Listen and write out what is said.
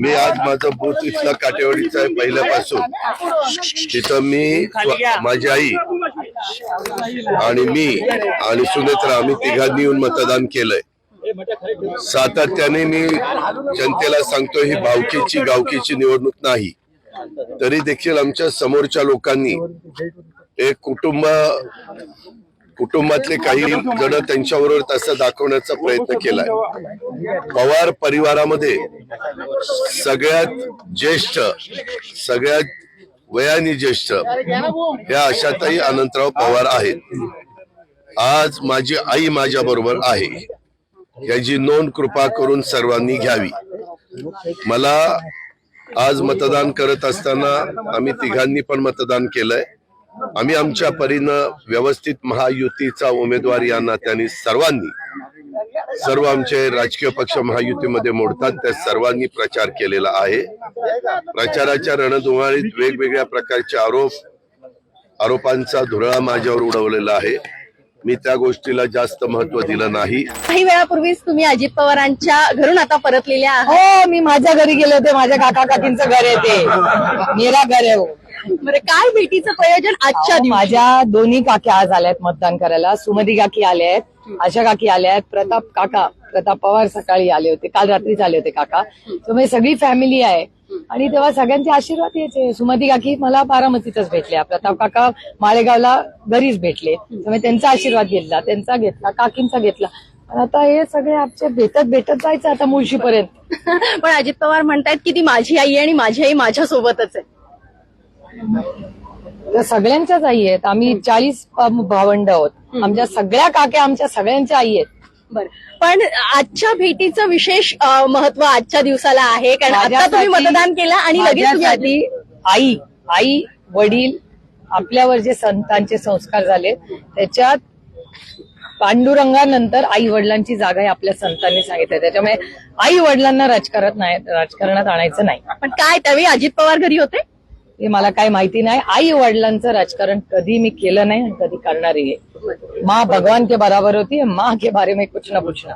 मी आज माझं बूथ इथला काटेवाडीचा आहे पहिल्यापासून. तिथं मी माझी आई आणि मी आणि सुनेत्रा आम्ही तिघांनी येऊन मतदान केलंय. सातत्याने मी जनतेला सांगतो ही भावकीची गावकीची निवडणूक नाही. तरी देखील आमच्या समोरच्या लोकांनी एक कुटुंब कुटुंबातले काही जण त्यांच्याबरोबर तसं दाखवण्याचा प्रयत्न केलाय. पवार परिवारामध्ये सगळ्यात ज्येष्ठ सगळ्यात वयाने ज्येष्ठ या आशाताई अनंतराव पवार आहेत. आज माझी आई माझ्या बरोबर आहे. याची नोंद कृपा करून सर्वांनी घ्यावी. मला आज मतदान करत असताना आम्ही तिघांनी पण मतदान केलंय. आम्ही आमच्या परीनं व्यवस्थित महायुतीचा उमेदवार या नात्याने सर्वांनी सर्व आमचे राजकीय पक्ष महायुतीमध्ये मोडतात त्या सर्वांनी प्रचार केलेला आहे. प्रचाराच्या रणधुमाळीत वेगवेगळ्या प्रकारचे आरोप आरोपांचा धुरळा माझ्यावर उडवलेला आहे. मी त्या गोष्टीला जास्त महत्त्व दिलं नाही. काही वेळापूर्वीच तुम्ही अजित पवारांच्या घरून आता परतलेल्या आहात. हो मी माझ्या घरी गेले होते माझ्या काका काकींचं घर आहे ते. मेरा घर आहे हो. बरं काय भेटीचं प्रयोजन आजच्या दिवशी? माझ्या दोन्ही काक्या आज आल्यात मतदान करायला. सुमती काकी आल्या आहेत आशा काकी आल्या आहेत प्रताप काका प्रताप पवार सकाळी आले होते. काल रात्रीच आले होते काका. त्यामुळे सगळी फॅमिली आहे. आणि तेव्हा सगळ्यांचे आशीर्वाद यायचे. सुमती काकी मला बारामतीतच भेटल्या. प्रताप काका माळेगावला घरीच भेटले. त्यामुळे त्यांचा आशीर्वाद घेतला त्यांचा घेतला काकींचा घेतला. आणि आता हे सगळे आमचे भेटत भेटत जायचं आता मुळशीपर्यंत. पण अजित पवार म्हणतायत की ती माझी आई आहे आणि माझी आई माझ्या सोबतच आहे. तर सगळ्यांच्याच आई आहेत. आम्ही चाळीस भावंड आहोत. आमच्या सगळ्या काक्या आमच्या सगळ्यांच्या आई आहेत. बरं. पण आजच्या भेटीचं विशेष महत्त्व आजच्या दिवसाला आहे. कारण आता तुम्ही मतदान केलं आणि लगेच आई आई वडील आपल्यावर जे संतांचे संस्कार झाले त्याच्यात पांडुरंगानंतर आई वडिलांची जागा आहे आपल्या संतांनी सांगितलं. त्याच्यामुळे आई वडिलांना राजकारणात नाही राजकारणात आणायचं नाही. पण काय त्यावेळी अजित पवार घरी होते? हे मला काही माहिती नाही. आई वडिलांचं राजकारण कधी मी केलं नाही आणि कधी करणार आहे. माँ भगवान के बराबर होती माँ के बारे में कुछ ना पूछना